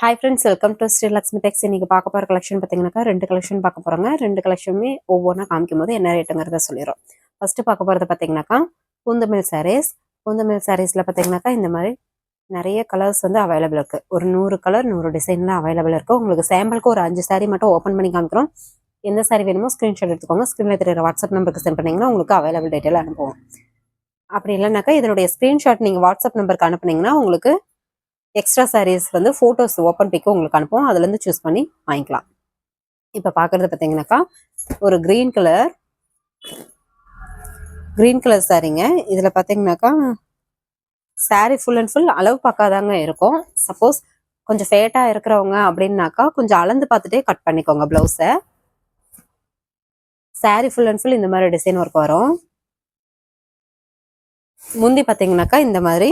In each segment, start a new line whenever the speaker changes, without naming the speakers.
Hi friends welcome to Sri Lakshmi tex நீங்கள் பார்க்க போகிற கலெக்ஷன் பார்த்தீங்கன்னாக்கா ரெண்டு கலெக்ஷன் பார்க்க போகிறோங்க ரெண்டு கலெக்ஷனுமே ஒவ்வொன்றா காமிக்கும் போது என்ன ரேட்டுங்கிறத சொல்லிடுறோம். ஃபர்ஸ்ட் பார்க்க போகிறது பார்த்தீங்கன்னாக்கா பூந்தமிழ் சாரீஸ் பூந்தமிழ் சாரீஸில் பார்த்தீங்கன்னாக்கா இந்த மாதிரி நிறைய கலர்ஸ் வந்து அவைலபிள் இருக்குது ஒரு நூறு கலர் நூறு டிசைனில் அவைலபிள் இருக்குது உங்களுக்கு சாம்பிளுக்கு ஒரு அஞ்சு சாரீ மட்டும் ஓப்பன் பண்ணி காமிக்கிறோம். எந்த சாரீ வேணுமோ ஸ்க்ரீன்ஷாட் எடுத்துக்கோங்க. ஸ்க்ரீனில் தெரியுற வாட்ஸ்அப் நம்பருக்கு சென்ட் பண்ணிங்கன்னா உங்களுக்கு அவைலபிள் டீட்டெயில் அனுப்புவோம். அப்படி இல்லைனாக்கா இதனுடைய ஸ்க்ரீன்ஷாட் நீங்கள் வாட்ஸ்அப் நம்பருக்கு அனுப்புனீங்கன்னா உங்களுக்கு எக்ஸ்ட்ரா சாரீஸ் வந்து ஃபோட்டோஸ் ஓப்பன் பிக்கு உங்களுக்கு அனுப்புவோம். அதுலேருந்து சூஸ் பண்ணி வாங்கிக்கலாம். இப்போ பார்க்குறது பார்த்தீங்கன்னாக்கா ஒரு க்ரீன் கலர் க்ரீன் கலர் சாரீங்க இதில் பார்த்தீங்கன்னாக்கா சாரீ ஃபுல் அண்ட் ஃபுல் அளவு பார்க்காதாங்க இருக்கும். சப்போஸ் கொஞ்சம் ஃபேட்டாக இருக்கிறவங்க அப்படின்னாக்கா கொஞ்சம் அளந்து பார்த்துட்டே கட் பண்ணிக்கோங்க ப்ளவுஸை saree ஃபுல் அண்ட் ஃபுல் இந்த மாதிரி டிசைன் ஒர்க் வரும். முந்தி பார்த்தீங்கன்னாக்கா இந்த மாதிரி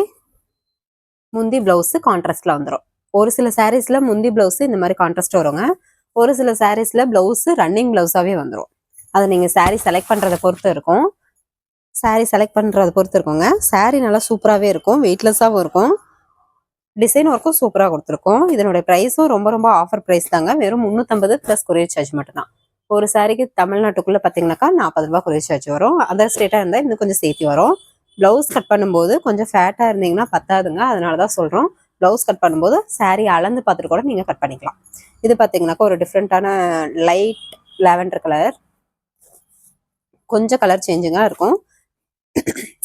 முந்தி ப்ளவுஸு கான்ட்ராஸ்ட்ல வந்துடும் ஒரு சில சாரீஸ்ல முந்தி பிளவுஸ் இந்த மாதிரி கான்ட்ராஸ்ட் வருங்க. ஒரு சில சாரீஸ்ல பிளவுஸ் ரன்னிங் பிளவுஸாவே வந்துடும் அதை நீங்க சாரீ செலக்ட் பண்றதை பொறுத்து இருக்கும். சாரீ செலக்ட் பண்றதை பொறுத்து இருக்குங்க. சாரீ நல்லா சூப்பராகவே இருக்கும். வெயிட்லெஸ்ஸாகவும் இருக்கும். டிசைன் ஒர்க்கும் சூப்பராக கொடுத்துருக்கோம். இதனுடைய ப்ரைஸும் ரொம்ப ரொம்ப ஆஃபர் ப்ரைஸ் தாங்க. வெறும் முந்நூற்றம்பது ப்ளஸ் கொரியர் சார்ஜ் மட்டும்தான். ஒரு சாரிக்கு தமிழ்நாட்டுக்குள்ளே பார்த்தீங்கன்னாக்கா நாற்பது ரூபா கொரியர் சார்ஜ் வரும். அதர் ஸ்டேட்டாக இருந்தால் இன்னும் கொஞ்சம் சேர்த்து வரும். ப்ளவுஸ் கட் பண்ணும்போது கொஞ்சம் ஃபேட்டாக இருந்தீங்கன்னா பத்தாதுங்க. அதனால தான் சொல்கிறோம் ப்ளவுஸ் கட் பண்ணும்போது சேரீ அளந்து பார்த்துட்டு கூட நீங்கள் கட் பண்ணிக்கலாம். இது பார்த்தீங்கன்னாக்கா ஒரு டிஃப்ரெண்ட்டான லைட் லெவண்டர் கலர் கொஞ்சம் கலர் சேஞ்சிங்காக இருக்கும்.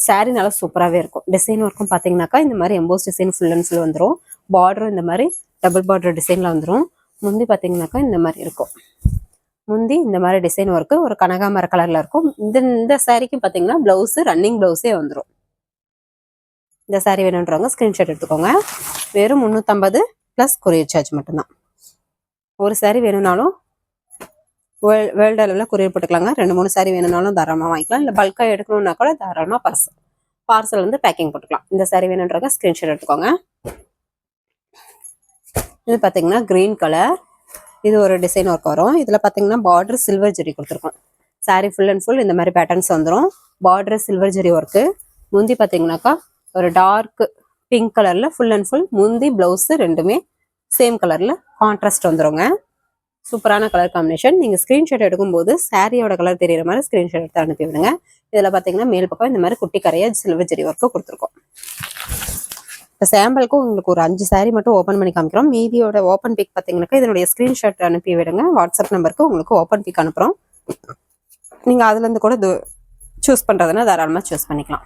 சாரீ நல்லா சூப்பராகவே இருக்கும். டிசைன் ஒர்க்கும் பார்த்தீங்கன்னாக்கா இந்த மாதிரி emboss design full and full வந்துடும் பார்டரும் இந்த மாதிரி டபுள் பார்டர் டிசைனில் வந்துடும் முந்தி பார்த்தீங்கன்னாக்கா இந்த மாதிரி இருக்கும். முந்தி இந்த மாதிரி டிசைன் ஒர்க்கு ஒரு கனகாமர கலரில் இருக்கும். இந்த இந்த சாரிக்கு பார்த்தீங்கன்னா ப்ளவுஸு ரன்னிங் ப்ளவுஸே வந்துடும் இந்த சாரி வேணுன்றவங்க ஸ்கிரீன்ஷாட் எடுத்துக்கோங்க. வெறும் முந்நூற்றம்பது ப்ளஸ் கொரியர் சார்ஜ் மட்டும்தான். ஒரு சாரி வேணும்னாலும் வேர்ல்டு வேர்ல்டு அளவில் கொரியர் போட்டுக்கலாங்க. ரெண்டு மூணு சாரி வேணும்னாலும் தாராளமாக வாங்கிக்கலாம். இல்லை பல்காக எடுக்கணும்னா கூட தாராளமாக பார்சல் பார்சல் வந்து பேக்கிங் போட்டுக்கலாம். இந்த சாரி வேணுன்றவங்க ஸ்கிரீன்ஷாட் எடுத்துக்கோங்க. இது பார்த்தீங்கன்னா க்ரீன் கலர் இது ஒரு டிசைன் ஒர்க் வரும். இதில் பார்த்தீங்கன்னா பார்டர் சில்வர் ஜெரி கொடுத்துருக்கோம். சாரீ ஃபுல் அண்ட் ஃபுல் இந்த மாதிரி பேட்டர்ன்ஸ் வந்துடும் பார்டர் சில்வர் ஜெரி ஒர்க்கு முந்தி பார்த்தீங்கன்னாக்கா ஒரு டார்க் பிங்க் கலரில் ஃபுல் அண்ட் ஃபுல் முந்தி ப்ளவுஸு ரெண்டுமே சேம் கலரில் கான்ட்ராஸ்ட் வந்துருங்க. சூப்பரான கலர் காம்பினேஷன் நீங்கள் ஸ்க்ரீன்ஷாட் எடுக்கும்போது சாரியோட கலர் தெரியுற மாதிரி ஸ்க்ரீன்ஷாட் எடுத்து அனுப்பி விடுங்க. இதில் பார்த்தீங்கன்னா மேல் பக்கம் இந்த மாதிரி குட்டி கரையாக சில்வர் ஜெரி ஒர்க்கு கொடுத்துருக்கோம். இப்போ சாம்பிளுக்கு உங்களுக்கு ஒரு அஞ்சு saree மட்டும் ஓப்பன் பண்ணி காமிக்கிறோம். மீதியோட ஓப்பன் பிக் பார்த்தீங்கன்னாக்கா இதனுடைய ஸ்க்ரீன்ஷாட் அனுப்பி விடுங்க. வாட்ஸ்அப் நம்பருக்கு உங்களுக்கு ஓப்பன் பிக் அனுப்புகிறோம் நீங்கள் அதுலேருந்து கூட சூஸ் பண்ணுறதுனா தாராளமாக சூஸ் பண்ணிக்கலாம்.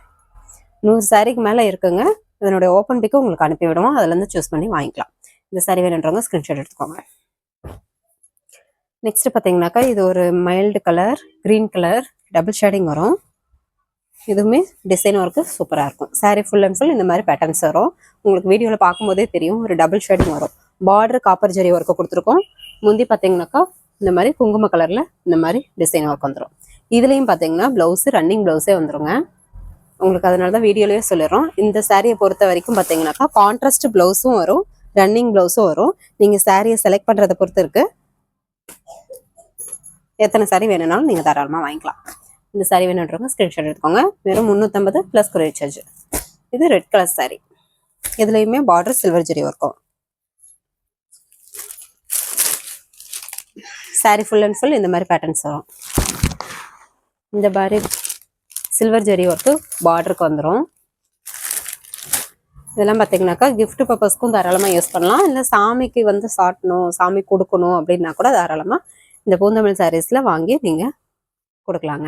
நூறு சாரிக்கு மேலே இருக்குங்க. இதனுடைய ஓப்பன் பிக்கு உங்களுக்கு அனுப்பி விடுவோம். அதுலேருந்து சூஸ் பண்ணி வாங்கிக்கலாம். இந்த சாரி வேணுன்றவங்க ஸ்க்ரீன்ஷாட் எடுத்துக்கோங்க. நெக்ஸ்ட் பார்த்தீங்கன்னாக்கா இது ஒரு mild colour green colour double shading வரும். இதுவுமே டிசைன் ஒர்க்கு சூப்பராக இருக்கும். சாரீ ஃபுல் அண்ட் ஃபுல் இந்த மாதிரி பேட்டர்ன்ஸ் வரும். உங்களுக்கு வீடியோவில் பார்க்கும்போதே தெரியும் ஒரு டபுள் ஷேடிங் வரும். பார்டர் காப்பர் ஜெரி ஒர்க்கு கொடுத்துருக்கோம். முந்தி பார்த்தீங்கன்னாக்கா இந்த மாதிரி குங்கும கலரில் இந்த மாதிரி டிசைன் ஒர்க் வந்துடும் இதுலேயும் பார்த்தீங்கன்னா ப்ளவுஸு ரன்னிங் ப்ளவுஸே வந்துருங்க. உங்களுக்கு அதனால தான் வீடியோலேயே சொல்லிடுறோம். இந்த சாரியை பொறுத்த வரைக்கும் பார்த்தீங்கன்னாக்கா கான்ட்ராஸ்ட் ப்ளவுஸும் வரும் ரன்னிங் ப்ளவுஸும் வரும். நீங்கள் சாரியை செலக்ட் பண்ணுறதை பொறுத்து இருக்குது எத்தனை சாரி வேணும்னாலும் நீங்கள் தாராளமாக வாங்கிக்கலாம். இந்த சாரி வேணுன்றவங்க ஸ்க்ரீன்ஷாட் எடுத்துக்கோங்க. வெறும் முந்நூற்றம்பது ப்ளஸ் கொரியர் சார்ஜ் இது ரெட் கலர் சாரி இதுலேயுமே பார்டர் சில்வர் ஜெரி ஒர்க்கும் சாரி ஃபுல் அண்ட் ஃபுல் இந்த மாதிரி பேட்டர்ன்ஸ் வரும். இந்த மாதிரி சில்வர் ஜெரி ஒர்க்கு பார்டருக்கு வந்துடும் இதெல்லாம் பார்த்தீங்கன்னாக்கா கிஃப்ட் பர்பஸ்க்கும் தாராளமாக யூஸ் பண்ணலாம். இல்லை சாமிக்கு வந்து சாட்டணும் சாமி கொடுக்கணும் அப்படின்னா கூட தாராளமாக இந்த பூந்தமிழ் சாரீஸில் வாங்கி நீங்கள் கொடுக்கலாங்க.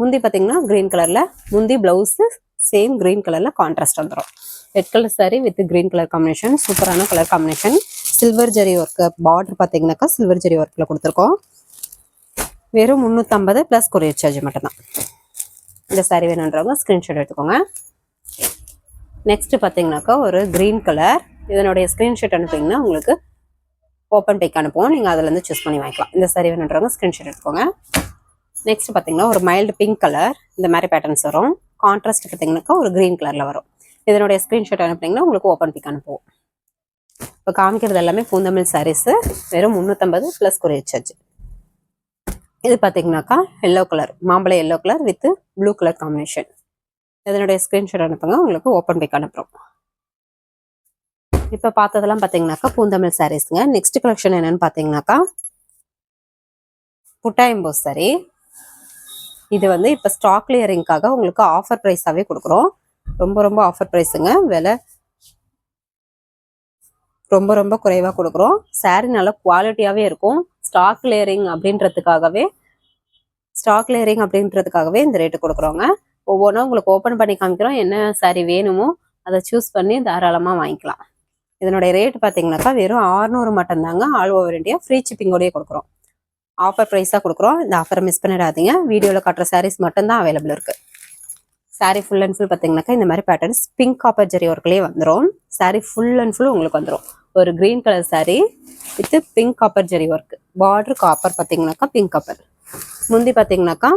முந்தி பார்த்தீங்கன்னா க்ரீன் கலரில் முந்தி ப்ளவுஸு சேம் க்ரீன் கலரில் கான்ட்ராஸ்ட் வந்துடும் red colour sari with green colour combination சூப்பரான colour combination silver zari work border பார்த்தீங்கன்னாக்கா சில்வர் ஜெரி ஒர்க்கில் கொடுத்துருக்கோம். வெறும் முந்நூற்றம்பது ப்ளஸ் கொரியர் சார்ஜ் மட்டும்தான். இந்த சாரீ வேணுன்றவங்க ஸ்க்ரீன்ஷாட் எடுத்துக்கோங்க. நெக்ஸ்ட்டு பார்த்தீங்கன்னாக்கா ஒரு க்ரீன் கலர் இதனுடைய ஸ்க்ரீன்ஷாட் அனுப்பிங்கன்னா உங்களுக்கு ஓப்பன் டேக் அனுப்புவோம். நீங்கள் அதுலேருந்து சூஸ் பண்ணி வாங்கிக்கலாம். இந்த சாரீ வேணுன்றவங்க ஸ்க்ரீன்ஷாட் எடுத்துக்கோங்க. நெக்ஸ்ட் பார்த்தீங்கன்னா ஒரு மைல்டு பிங்க் கலர் இந்த மாதிரி பேட்டர்ன்ஸ் வரும். கான்ட்ராஸ்ட் பார்த்தீங்கன்னாக்கா ஒரு க்ரீன் கலரில் வரும். இதனுடைய ஸ்க்ரீன்ஷாட் அனுப்புனீங்கன்னா உங்களுக்கு ஓப்பன் பிக் அனுப்புவோம். இப்போ காமிக்கிறது எல்லாமே பூந்தமிழ் சாரீஸு வெறும் முந்நூற்றம்பது ப்ளஸ் கொரியர் சார்ஜ் இது பார்த்தீங்கன்னாக்கா எல்லோ கலர் மாம்பழ yellow colour with blue colour combination இதனுடைய ஸ்க்ரீன்ஷாட் அனுப்புங்க உங்களுக்கு ஓப்பன் பிக் அனுப்புகிறோம் இப்போ பார்த்ததெல்லாம் பார்த்தீங்கன்னாக்கா பூந்தமிழ் சாரீஸுங்க நெக்ஸ்ட் கலெக்ஷன் என்னென்னு பார்த்தீங்கன்னாக்கா புட்டாயம்போஸ் சாரி இது வந்து இப்போ ஸ்டாக் கிளியரிங்காக உங்களுக்கு ஆஃபர் ப்ரைஸாகவே கொடுக்குறோம். ரொம்ப ரொம்ப ஆஃபர் ப்ரைஸுங்க விலை ரொம்ப ரொம்ப குறைவாக கொடுக்குறோம். சாரீ நல்ல குவாலிட்டியாகவே இருக்கும். ஸ்டாக் லேயரிங் அப்படின்றதுக்காகவே ஸ்டாக் லேயரிங் அப்படின்றதுக்காகவே இந்த ரேட்டு கொடுக்குறோங்க. ஒவ்வொன்றும் உங்களுக்கு ஓப்பன் பண்ணி காமிக்கிறோம். என்ன சாரீ வேணுமோ அதை சூஸ் பண்ணி தாராளமாக வாங்கிக்கலாம். இதனுடைய ரேட் பார்த்தீங்கன்னாக்கா வெறும் 600 மட்டும்தாங்க. ஆல் ஓவர் இண்டியா ஃப்ரீ ஷிப்பிங்கோடய கொடுக்குறோம். ஆஃபர் ப்ரைஸாக கொடுக்குறோம். இந்த ஆஃபரை மிஸ் பண்ணிடாதீங்க. வீடியோவில் காட்டுற சாரீஸ் மட்டும்தான் அவைலபிள் இருக்குது சாரீ ஃபுல் அண்ட் ஃபுல் பார்த்தீங்கன்னாக்கா இந்த மாதிரி பேட்டர்ன்ஸ் பிங்க் காப்பர் ஜெரி ஒர்க்லேயே வந்துடும் சாரீ ஃபுல் அண்ட் ஃபுல் உங்களுக்கு வந்துடும் ஒரு green colour sari with pink copper zari work border copper பார்த்தீங்கன்னாக்கா பிங்க் காப்பர் முந்தி பார்த்தீங்கன்னாக்கா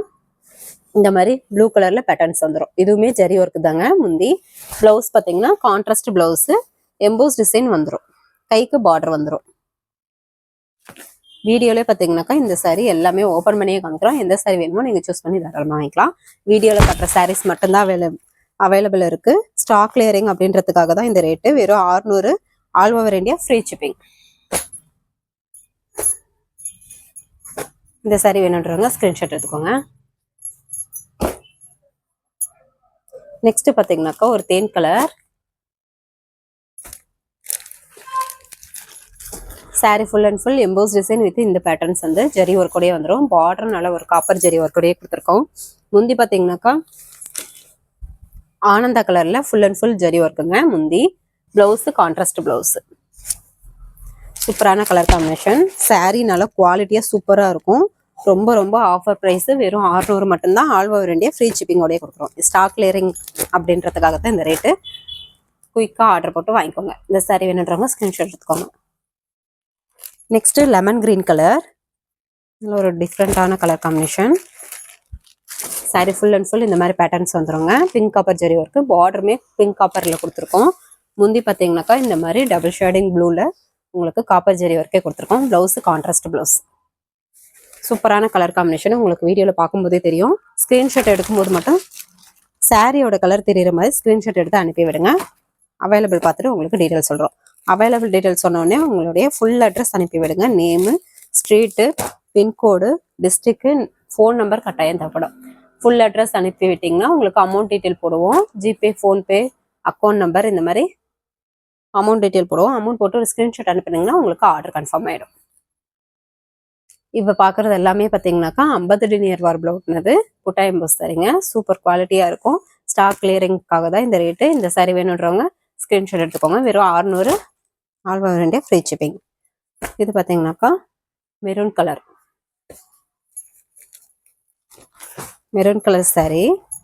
இந்த மாதிரி ப்ளூ கலரில் பேட்டர்ன்ஸ் வந்துடும் இதுவுமே ஜெரி ஒர்க் தாங்க முந்தி. ப்ளவுஸ் பார்த்தீங்கன்னா கான்ட்ராஸ்ட் ப்ளவுஸு எம்போஸ் டிசைன் வந்துடும் கைக்கு பார்டர் வந்துடும் வீடியோலே பார்த்தீங்கன்னாக்கா இந்த saree எல்லாமே ஓப்பன் பண்ணியே காமிக்கிறோம். எந்த சாரீ வேணுமோ நீங்கள் சூஸ் பண்ணி தாராளமாக வாங்கிக்கலாம். வீடியோவில் கட்டுற சாரீஸ் மட்டும்தான் அவைலபிள் அவைலபிள் இருக்குது ஸ்டாக் கிளியரிங் அப்படின்றதுக்காக தான் இந்த ரேட்டு வெறும் 600 all over India free shipping இந்த saree வேணுன்றவங்க ஸ்க்ரீன்ஷாட் எடுத்துக்கோங்க. நெக்ஸ்ட் பார்த்தீங்கன்னாக்கா ஒரு தேன் colour saree full and full emboss design with இந்த பேட்டர்ன்ஸ் வந்து ஜெரி ஒர்க்கோடயே வந்துடும் பார்டர் நல்ல ஒரு காப்பர் ஜெரி ஒர்க்கோடயே கொடுத்துருக்கோம். முந்தி பார்த்தீங்கன்னாக்கா ஆனந்தா கலரில் ஃபுல் அண்ட் ஃபுல் ஜெரி ஒர்க்குங்க முந்தி ப்ளவுஸு கான்ட்ராஸ்ட் ப்ளவுஸு சூப்பரான கலர் காம்பினேஷன் saree நல்ல குவாலிட்டியாக சூப்பராக இருக்கும். ரொம்ப ரொம்ப ஆஃபர் ப்ரைஸ் வெறும் 600 மட்டும்தான். ஆல் ஓவர் இண்டியா ஃப்ரீ ஷிப்பிங்கோடய கொடுக்குறோம். ஸ்டாக் கிளியரிங் அப்படின்றதுக்காக தான் இந்த ரேட்டு குயிக்காக ஆர்டர் போட்டு வாங்கிக்கோங்க. இந்த saree வேணுன்றவங்க ஸ்க்ரீன்ஷாட் எடுத்துக்கோங்க. நெக்ஸ்ட்டு லெமன் க்ரீன் கலர் இதில் ஒரு டிஃப்ரெண்ட்டான colour combination sari full and full இந்த மாதிரி பேட்டர்ன்ஸ் வந்துருங்க. பிங்க் காப்பர் ஜெரி ஒர்க்கு பார்டருமே பிங்க் காப்பரில் கொடுத்துருக்கோம். முந்தி பார்த்தீங்கன்னாக்கா இந்த மாதிரி டபுள் ஷேடிங் ப்ளூவில் உங்களுக்கு காப்பர் ஜெரி ஒர்க்கே கொடுத்துருக்கோம். ப்ளவுஸு கான்ட்ராஸ்ட் ப்ளவுஸ் சூப்பரான கலர் காம்பினேஷன் உங்களுக்கு வீடியோவில் பார்க்கும்போதே தெரியும். ஸ்க்ரீன்ஷாட் எடுக்கும்போது மட்டும் சாரியோட கலர் தெரிகிற மாதிரி ஸ்க்ரீன்ஷாட் எடுத்து அனுப்பி விடுங்க அவைலபிள் பார்த்துட்டு உங்களுக்கு டீட்டெயில் சொல்கிறோம் அவைலபிள் டீட்டெயில் சொன்னோடனே உங்களுடைய ஃபுல் அட்ரஸ் அனுப்பி விடுங்க. Name street pin code district phone number கட்டாயம் தேவைப்படும். ஃபுல் அட்ரஸ் அனுப்பி விட்டிங்கன்னா உங்களுக்கு அமௌண்ட் டீட்டெயில் போடுவோம். ஜிபே ஃபோன்பே அக்கௌண்ட் நம்பர் இந்த மாதிரி அமௌண்ட் டீட்டெயில் போடுவோம். அமௌண்ட் போட்டு ஒரு ஸ்க்ரீன்ஷாட் அனுப்பினீங்கன்னா உங்களுக்கு ஆர்டர் கன்ஃபார்ம் ஆகிடும் இப்போ பார்க்குறது எல்லாமே பார்த்தீங்கன்னாக்கா ஐம்பது டினியர் வார்பில் ஓட்டினது புட்டா எம்போஸ் தரீங்க சூப்பர் குவாலிட்டியாக இருக்கும். ஸ்டாக் கிளியரிங்காக தான் இந்த ரேட்டு இந்த சரி வேணுன்றவங்க ஸ்க்ரீன்ஷாட் எடுத்துக்கோங்க. வெறும் ஆல்வா ரெண்டே ஃப்ரீ ஷிப்பிங் இது பார்த்தீங்கன்னாக்கா maroon colour maroon colour sari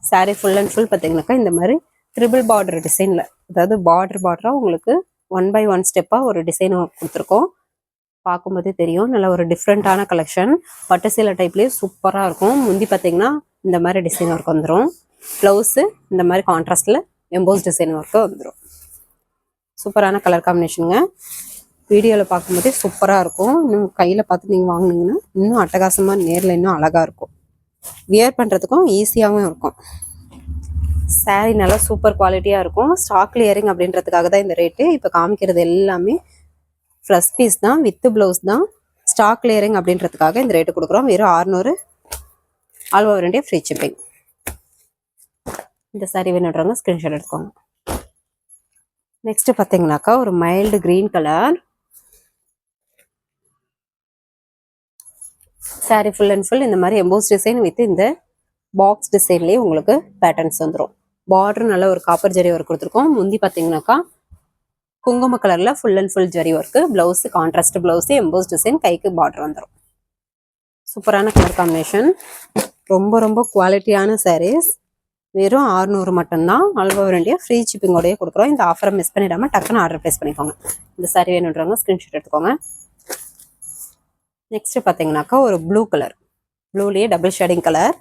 sari full and full பார்த்தீங்கன்னாக்கா இந்த மாதிரி ட்ரிபிள் பார்டர் டிசைனில் அதாவது பார்டர் பார்டராக உங்களுக்கு ஒன் பை ஒன் ஸ்டெப்பாக ஒரு டிசைன் கொடுத்துருக்கோம். பார்க்கும்போதே தெரியும். நல்ல ஒரு டிஃப்ரெண்ட்டான கலெக்ஷன் பட்டு சீலை டைப்லேயே சூப்பராக இருக்கும். முந்தி பார்த்தீங்கன்னா இந்த மாதிரி டிசைன் ஒர்க் வந்துடும் ப்ளவுஸு இந்த மாதிரி கான்ட்ராஸ்டில் எம்போஸ் டிசைன் ஒர்க்கு வந்துடும் சூப்பரான கலர் காம்பினேஷனுங்க வீடியோவில் பார்க்கும்போதே சூப்பராக இருக்கும். இன்னும் கையில் பார்த்து நீங்கள் வாங்கினீங்கன்னா இன்னும் அட்டகாசமாக நேரில் இன்னும் அழகாக இருக்கும். வியர் பண்ணுறதுக்கும் ஈஸியாகவும் இருக்கும். சாரீ நல்லா சூப்பர் குவாலிட்டியாக இருக்கும். ஸ்டாக் கிளியரிங் அப்படின்றதுக்காக தான் இந்த ரேட்டு இப்போ காமிக்கிறது எல்லாமே ஃப்ரெஷ் பீஸ் தான் வித்து ப்ளவுஸ் தான். ஸ்டாக் கிளியரிங் அப்படின்றதுக்காக இந்த ரேட்டு கொடுக்குறோம். வெறும் 600 all over India free shipping இந்த சாரீ வேணுன்றவங்க ஸ்க்ரீன்ஷாட் எடுத்துக்கோங்க. நெக்ஸ்ட் பார்த்தீங்கன்னாக்கா ஒரு mild green colour saree full and full இந்த மாதிரி எம்போஸ் டிசைன் வித் இந்த பாக்ஸ் டிசைன்லேயே உங்களுக்கு பேட்டர்ன்ஸ் வந்துடும் பார்டர் நல்ல ஒரு காப்பர் ஜரி ஒர்க் கொடுத்துருக்கோம். முந்தி பார்த்தீங்கன்னாக்கா குங்கும கலரில் full and full zari work blouse contrast blouse emboss design கைக்கு பார்டர் வந்துடும் சூப்பரான கலர் காம்பினேஷன் ரொம்ப ரொம்ப குவாலிட்டியான சாரீஸ் வெறும் 600 மட்டும்தான் ஆல் ஓவர் இந்தியா ஃப்ரீ ஷிப்பிங்கோடய கொடுக்குறோம். இந்த ஆஃபரை மிஸ் பண்ணிடாம டக்குன்னு ஆர்டர் ப்ளேஸ் பண்ணிக்கோங்க. இந்த சாரி வேணுன்றவங்க ஸ்க்ரீன்ஷாட் எடுத்துக்கோங்க. நெக்ஸ்ட் பார்த்தீங்கன்னாக்கா ஒரு blue colour ப்ளூலேயே double shading colour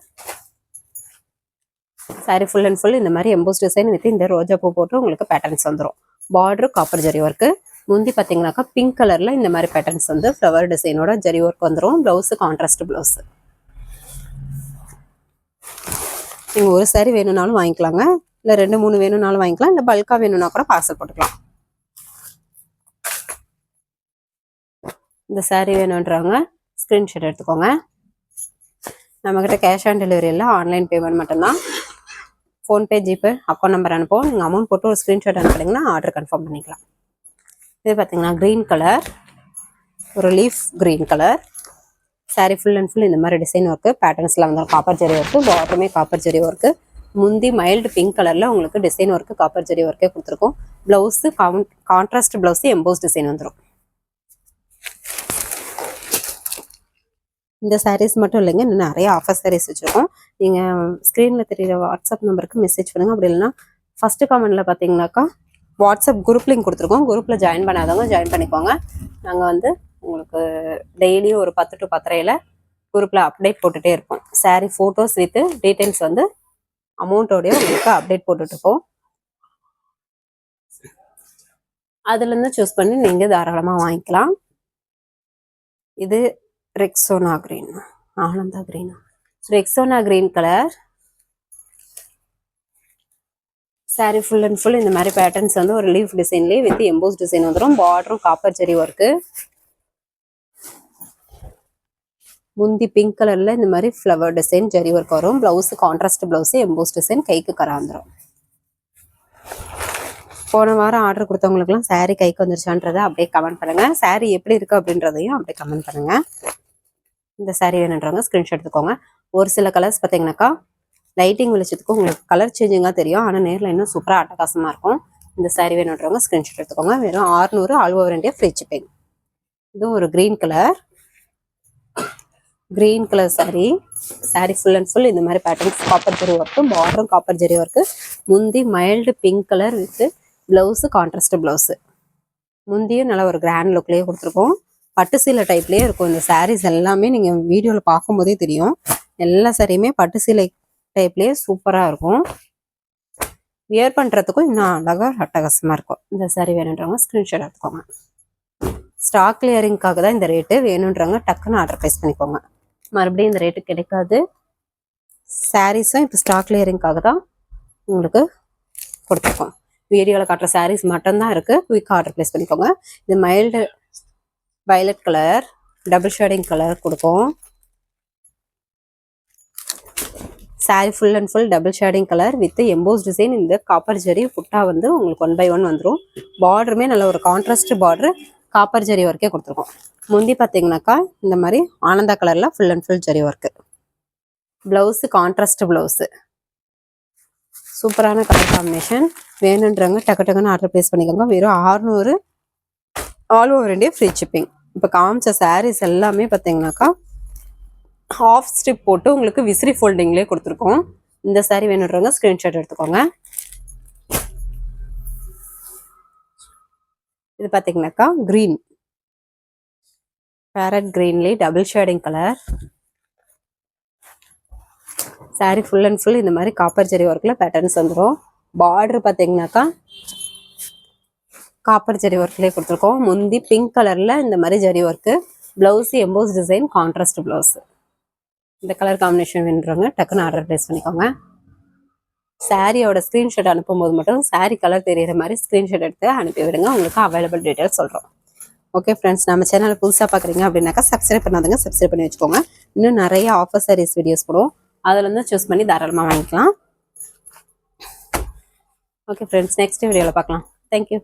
sari full and full இந்த மாதிரி எம்போஸ் டிசைன் வித் இந்த ரோஜா பூ போட்டு உங்களுக்கு பேட்டர்ன்ஸ் வந்துடும் பார்டர் காப்பர் ஜரி ஒர்க்கு முந்தி பார்த்தீங்கன்னாக்கா பிங்க் கலரில் இந்த மாதிரி பேட்டர்ன்ஸ் வந்து ஃப்ளவர் டிசைனோட ஜரி ஒர்க் வந்துடும் ப்ளவுஸு கான்ட்ராஸ்ட் ப்ளவுஸு நீங்கள் ஒரு சாரி வேணும்னாலும் வாங்கிக்கலாங்க. இல்லை ரெண்டு மூணு வேணும்னாலும் வாங்கிக்கலாம். இல்லை பல்காக வேணும்னா கூட பார்சல் போட்டுக்கலாம். இந்த சாரீ வேணுன்றவங்க ஸ்க்ரீன்ஷாட் எடுத்துக்கோங்க. நம்மக்கிட்ட கேஷ் ஆன் டெலிவரி இல்லை ஆன்லைன் பேமெண்ட் மட்டும்தான். ஃபோன்பே ஜிபே அக்கௌண்ட் நம்பர் அனுப்புவோம் நீங்கள் அமௌண்ட் போட்டு ஒரு ஸ்க்ரீன்ஷாட் அனுப்புனீங்கன்னா ஆர்டர் கன்ஃபார்ம் பண்ணிக்கலாம். இது பார்த்தீங்கன்னா க்ரீன் கலர் ஒரு leaf green colour saree full and full இந்த மாதிரி டிசைன் ஒர்க்கு பேட்டர்ன்ஸ்லாம் வந்து காப்பர் ஜெரி ஒர்க்கு பாட்டமே காப்பர் ஜெரி ஒர்க்கு முந்தி மைல்டு பிங்க் கலரில் உங்களுக்கு டிசைன் ஒர்க்கு காப்பர் ஜெரி ஒர்க்கே கொடுத்துருக்கோம். Blouse contrast blouse emboss design வந்துடும் இந்த சாரீஸ் மட்டும் இல்லைங்க இன்னும் நிறைய ஆஃபர் சாரீஸ் வச்சுருக்கோம். நீங்கள் ஸ்க்ரீனில் தெரியிற வாட்ஸ்அப் நம்பருக்கு மெசேஜ் பண்ணுங்கள் அப்படி இல்லைன்னா ஃபஸ்ட்டு கமெண்ட்டில் பார்த்தீங்கன்னாக்கா வாட்ஸ்அப் குரூப் லிங்க் கொடுத்துருக்கோம். குரூப்பில் ஜாயின் பண்ணாதவங்க ஜாயின் பண்ணிக்கோங்க. நாங்கள் வந்து உங்களுக்கு டெய்லியும் ஒரு பத்து டு பத்தரையில் குரூப்பில் அப்டேட் போட்டுகிட்டே இருப்போம். saree ஃபோட்டோஸ் வித்து டீட்டெயில்ஸ் வந்து அமௌண்ட்டோடய உங்களுக்கு அப்டேட் போட்டுட்ருப்போம் அதுலேருந்து சூஸ் பண்ணி நீங்கள் தாராளமாக வாங்கிக்கலாம். இது Rexona green Ananda கிரீனா Rexona green colour saree full and full இந்த மாதிரி பேட்டர்ன்ஸ் வந்து ஒரு லீஃப் டிசைன்லேயே வித் எம்போஸ் டிசைன் வந்துடும் பார்டரும் காப்பர் செரி ஒர்க்கு முந்தி பிங்க் கலர்ல இந்த மாதிரி ஃப்ளவர் டிசைன் ஜெரி ஒர்க் வரும். Blouse contrast blouse emboss design கைக்கு கராந்துரும். போன வாரம் ஆர்டர் கொடுத்தவங்களுக்குலாம் சாரீ கைக்கு வந்துருச்சான்றதை அப்படியே கமெண்ட் பண்ணுங்க. Saree எப்படி இருக்கு அப்படின்றதையும் அப்படியே கமெண்ட் பண்ணுங்க. இந்த saree வேணுன்றவங்க ஸ்க்ரீன்ஷாட் எடுத்துக்கோங்க. ஒரு சில கலர்ஸ் பார்த்தீங்கன்னாக்கா லைட்டிங் வெளிச்சத்துக்கு உங்களுக்கு கலர் சேஞ்சிங்காக தெரியும். ஆனால் நேரில் இன்னும் சூப்பராக அட்டகாசமாக இருக்கும். இந்த சாரீ வேணுன்றவங்க ஸ்க்ரீன்ஷாட் எடுத்துக்கோங்க. வெறும் ஆறுநூறு all over India free shipping இதுவும் ஒரு green colour green colour sari sari full and full இந்த மாதிரி பேட்டர்ன்ஸ் காப்பர் ஜெரி ஒர்க்கு பார்டரும் காப்பர் ஜெரி ஒர்க்கு முந்தி mild pink colour with blouse contrast blouse முந்தியும் நல்லா ஒரு கிராண்ட் லுக்லேயே கொடுத்துருக்கோம். பட்டு சீலை டைப்லேயே இருக்கும். இந்த சாரீஸ் எல்லாமே நீங்கள் வீடியோவில் பார்க்கும்போதே தெரியும். எல்லா சாரியுமே பட்டு சீலை டைப்லேயே சூப்பராக இருக்கும். வியர் பண்ணுறதுக்கும் இன்னும் அழகாக அட்டகாசமாக இருக்கும். இந்த saree வேணுன்றவங்க ஸ்க்ரீன்ஷாட் எடுத்துக்கோங்க. ஸ்டாக் கிளியரிங்காக தான் இந்த ரேட்டு வேணுன்றவங்க டக்குன்னு ஆர்டர் ப்ளேஸ் பண்ணிக்கோங்க. மறுபடியும் இந்த ரேட்டு கிடைக்காது. சாரீஸும் இப்போ ஸ்டாக் லேயரிங்காக தான் உங்களுக்கு கொடுத்துருக்கோம். வீடியோவில் காட்டுற சாரீஸ் மட்டும்தான் இருக்குது குயிக் ஆர்டர் ப்ளேஸ் பண்ணிக்கோங்க. இது mild violet colour double shading colour கொடுக்கும். Saree full and full double shading colour with emboss design இந்த காப்பர் ஜெரி புட்டா வந்து உங்களுக்கு ஒன் பை ஒன் வந்துடும் பார்டருமே நல்ல ஒரு கான்ட்ராஸ்ட் பார்டர் காப்பர் ஜெரி ஒர்க்கே கொடுத்துருக்கோம். முந்தி பார்த்தீங்கன்னாக்கா இந்த மாதிரி ஆனந்தா கலரில் full and full zari work blouse contrast blouse சூப்பரான கலர் காம்பினேஷன் வேணுன்றவங்க டக்கு டக்குன்னு ஆர்டர் ப்ளேஸ் பண்ணிக்கோங்க. வெறும் ஆறுநூறு all over India free shipping இப்போ காமிச்ச சாரீஸ் எல்லாமே பார்த்தீங்கன்னாக்கா ஹாஃப் ஸ்டிப் போட்டு உங்களுக்கு விசிறி ஃபோல்டிங்லேயே கொடுத்துருக்கோம். இந்த சாரீ வேணுன்றவங்க ஸ்க்ரீன்ஷாட் எடுத்துக்கோங்க. இது பார்த்தீங்கன்னாக்கா green parrot க்ரீன்லேயே double shading colour sari full and full இந்த மாதிரி காப்பர் ஜெரி ஒர்க்கில் பேட்டர்ன்ஸ் வந்துடும் பார்டர் பார்த்தீங்கன்னாக்கா காப்பர் ஜெரி ஒர்க்லேயே கொடுத்துருக்கோம். முந்தி பிங்க் கலரில் இந்த மாதிரி zari work blouse emboss design contrast blouse இந்த கலர் காம்பினேஷன் வேணுறவங்க டக்குன்னு ஆர்டர் ப்ளேஸ் பண்ணிக்கோங்க. சாரியோட ஸ்க்ரீன்ஷாட் அனுப்பும்போது மட்டும் சாரி கலர் தெரிகிற மாதிரி ஸ்க்ரீன்ஷாட் எடுத்து அனுப்பி விடுங்க. உங்களுக்கு அவைலபிள் டீட்டெயில்ஸ் சொல்கிறோம் ஓகே ஃப்ரெண்ட்ஸ் நம்ம சேனலை புதுசாக பார்க்குறீங்க அப்படின்னாக்கா சப்ஸ்கிரைப் பண்ணாதுங்க. சப்ஸ்கிரைப் பண்ணி வச்சுக்கோங்க. இன்னும் நிறைய ஆஃபர் சாரீஸ் வீடியோஸ் போடுவோம். அதுலேருந்து சூஸ் பண்ணி தாராளமாக வாங்கிக்கலாம். ஓகே ஃப்ரெண்ட்ஸ் நெக்ஸ்ட் வீடியோவில் பார்க்கலாம். தேங்க்யூ